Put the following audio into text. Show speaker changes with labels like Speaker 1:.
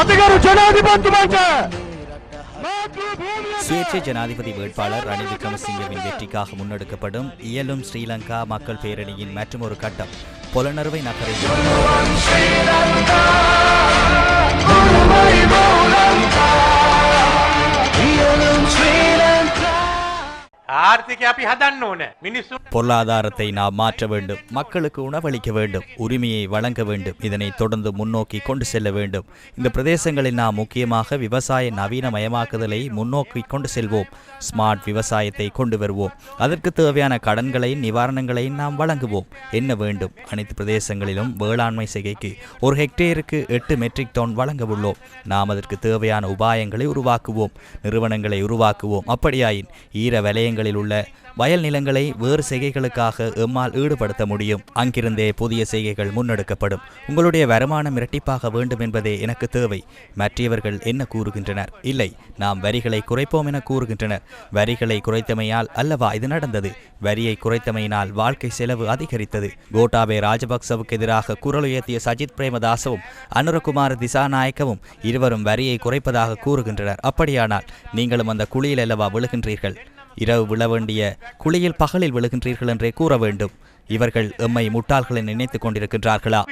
Speaker 1: அதிகாரி ஜனாதிபதி
Speaker 2: சுயேட்சை ஜனாதிபதி வேட்பாளர் ரணில் விக்ரமசிங்கவின் வெற்றிக்காக முன்னெடுக்கப்படும் இயலும் ஸ்ரீலங்கா மக்கள் பேரணியின் மற்றும் ஒரு கட்டம் புலனறுவை நகரில். பொருளாதாரத்தை நாம் மாற்ற வேண்டும். மக்களுக்கு உணவளிக்க வேண்டும். உரிமையை வழங்க வேண்டும். இதனை தொடர்ந்து முன்னோக்கி கொண்டு செல்ல வேண்டும். இந்த பிரதேசங்களில் நாம் முக்கியமாக விவசாய நவீனமயமாக்குதலை முன்னோக்கி கொண்டு செல்வோம். ஸ்மார்ட் விவசாயத்தை கொண்டு வருவோம். அதற்கு தேவையான கடன்களையும் நிவாரணங்களையும் நாம் வழங்குவோம். என்ன வேண்டும்? அனைத்து பிரதேசங்களிலும் வேளாண்மை செய்கைக்கு ஒரு ஹெக்டேருக்கு எட்டு மெட்ரிக் டன் வழங்க உள்ளோம். நாம் அதற்கு தேவையான உபாயங்களை உருவாக்குவோம். நிறுவனங்களை உருவாக்குவோம். அப்படியாயின் ஈர பகுதிகளில் உள்ள வயல் நிலங்களை வேறு செய்கைகளுக்காக எம்மால் ஈடுபடுத்த முடியும். அங்கிருந்தே புதிய செய்கைகள் முன்னெடுக்கப்படும். உங்களுடைய வருமானம் இரட்டிப்பாக வேண்டும் என்பதே எனக்கு தேவை. மற்றவர்கள் என்ன கூறுகின்றனர்? இல்லை நாம் வரிகளை குறைப்போம் என கூறுகின்றனர். வரிகளை குறைத்தமையால் அல்லவா இது நடந்தது? வரியை குறைத்தமையினால் வாழ்க்கை செலவு அதிகரித்தது. கோட்டாபே ராஜபக்சவுக்கு எதிராக குரல் உயர்த்திய சஜித் பிரேமதாசவும் அனுரகுமார் திசாநாயக்கவும் இருவரும் வரியை குறைப்பதாக கூறுகின்றனர். அப்படியானால் நீங்களும் அந்த குழியில் அல்லவா விழுகின்றீர்கள்? இரவு விழ வேண்டிய குளியில் பகலில் விழுகின்றீர்கள் என்றே கூற வேண்டும். இவர்கள் எம்மை முட்டாள்களை நினைத்துக் கொண்டிருக்கின்றார்களா?